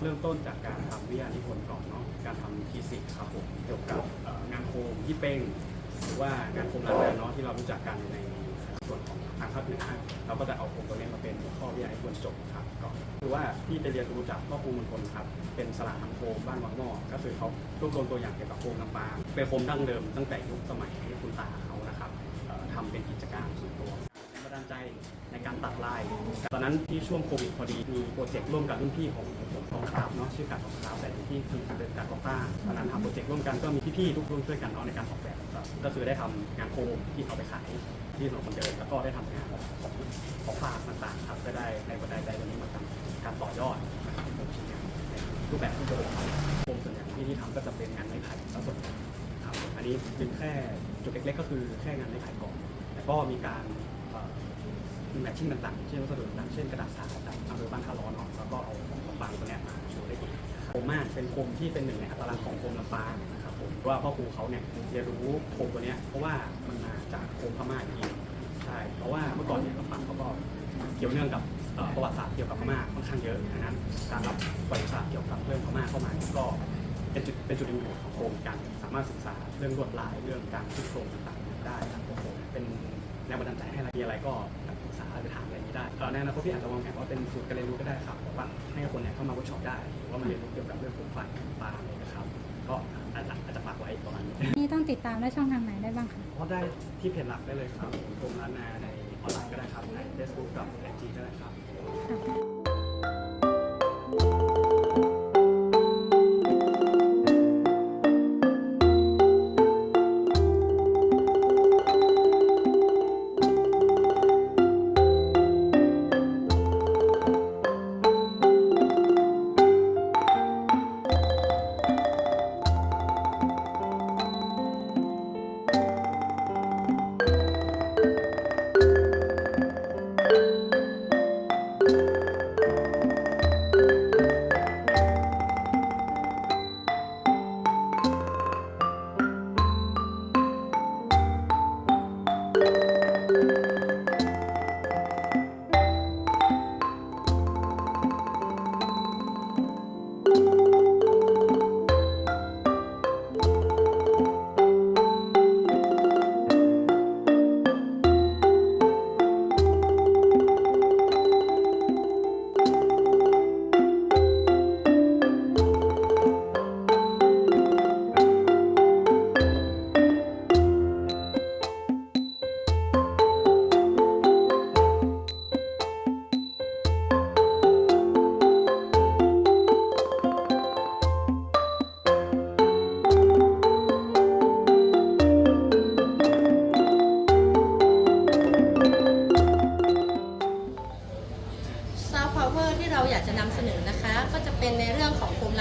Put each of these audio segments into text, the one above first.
เรื่องต้นจากการทำวิทยานิพนธ์ก่อนเนาะการทำทีสิกครับผมเกี่ยวกับเอ่องานโคมยี่เป้งหรือว่างานโคมร้านเดินเนาะที่เรารู้จักกันในส่วนของทางภาคเหนือเราก็จะเอาโคมตัวนี้มาเป็นหัวข้อวิทยานิพนธ์จบครับก่อนคือว่าพี่ไปเรียนรู้จากพ่อครูมณฑลครับเป็นสลาทำโคมบ้านวังหม้อก็คือเขารวบรวมตัวอย่างเกี่ยวกับโคมลำปางเป็นโคมดั้งเดิมตั้งแต่ยุคสมัยคุณตาเขานะครับเอ่อทำเป็นกิจการส่วนตัว ดาลใจในการตัดลาย ตอนนั้นที่ช่วงโควิดพอดี มีโปรเจกต์ร่วมกับรุ่นพี่ของผมของคราฟเนาะชื่อการของคราฟแต่ที่คือเป็นการของต้าตอนนั้นทำโปรเจกต์ร่วมกันก็มีพี่ๆทุกรุ่นช่วยกันเนาะในการออกแบบก็คือได้ทำงานโคมที่เอาไปขายที่ถนนคนเดินแล้วก็ได้ทำงานของของของฝากต่างๆครับก็ได้ในบันดใจตรงนี้มาทำการต่อยอดรูปแบบที่ตัวโคมส่วนใหญ่ที่ที่ทำก็จะเป็นงานไม้ไผ่แล้วส่วนครับอันนี้เป็นแค่จุดเล็กๆ ก็คือแค่งานไม้ไผ่ก่อนแต่ก็มีการ มีแมทชิ่งต่างๆ เช่นวัสดุต่างๆเช่นกระดาษสาจากอำเภอบ้านท่าร้อนเนาะแล้วก็เอาของลำปางตัวเนี้ยมาโชว์ได้ดีนะครับโคมมากเป็นโคมที่เป็นหนึ่งในอัตลักษณ์ของโคมลำปางนะครับผมว่าพ่อครูเขาเนี่ยเรียนรู้โคมตัวเนี้ยเพราะว่ามันมาจากโคมพม่าอีกทีใช่เพราะว่าเมื่อก่อนเนี่ยลำปางเขาก็เกี่ยวเนื่องกับเอ่อประวัติศาสตร์เกี่ยวกับพม่าค่อนข้างเยอะดังนั้นการรับประวัติศาสตร์เกี่ยวกับเรื่องพม่าเข้ามาเนี่ยก็เป็นจุดเป็นจุดดึงดูดของโคมกันสามารถศึกษาเรื่องลวดลายเรื่องการขึ้นโครงต่างๆได้ครับโอ้โหเป็น แรงบันดาลใจให้อะไรมีอะไรก็ปรึกษาไปถามอะไรอย่างนี้ได้เอ่อในอนาคตพี่อาจจะวางแผนว่าเป็นศูนย์การเรียนรู้ก็ได้ครับบอกว่าให้คนเนี่ยเข้ามาเวิร์กช็อปได้หรือว่ามาเรียนรู้เกี่ยวกับเรื่องโคมไฟปลาอะไรนะครับ ก็อาจจะอาจจะฝากไว้ประมาณนี้นี่ต้องติดตามได้ช่องทางไหนได้บ้างคะเพราะได้ที่เพจหลักได้เลยครับกรมร้านนาในออนไลน์ก็ได้ครับใน Facebook กับไอจีก็ได้ครับ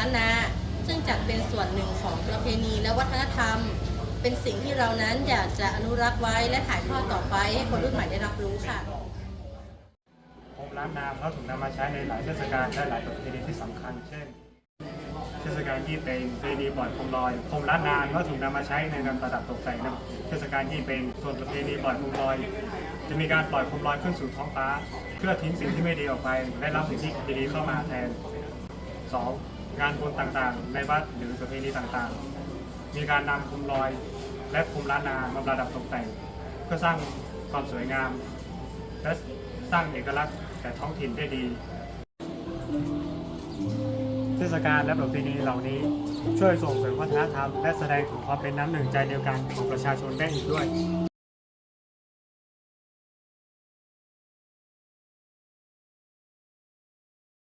ล้านนา ซึ่งจัดเป็นส่วนหนึ่งของประเพณีและวัฒนธรรม เป็นสิ่งที่เรานั้นอยากจะอนุรักษ์ไว้และถ่ายทอดต่อไปให้คนรุ่นใหม่ได้รับรู้ค่ะโคมล้านนาเขาถูกนำมาใช้ในหลายเทศกาลและหลายประเพณีที่สำคัญเช่น เทศกาลยี่เป็งประเพณีปล่อยโคมลอยโคมล้านนาก็ถูกนำมาใช้ในการประดับตกแต่งนะเทศกาลยี่เป็งส่วนประเพณีปล่อยโคมลอย จะมีการปล่อยโคมลอยขึ้นสู่ท้องฟ้า เพื่อทิ้งสิ่งที่ไม่ดีออกไป และรับสิ่งที่ดีเข้ามาแทน 2. งานบุญต่างๆ ในวัดหรือประเพณีต่างๆ มีการนำโคมลอย และโคมล้านนามาประดับตกแต่ง เพื่อสร้างความสวยงาม และสร้างเอกลักษณ์แก่ท้องถิ่นได้ดี เทศกาลและประเพณีเหล่านี้ช่วยส่งเสริมวัฒนธรรมและแสดงถึงความเป็นน้ำหนึ่งใจเดียวกันของประชาชนได้อีกด้วย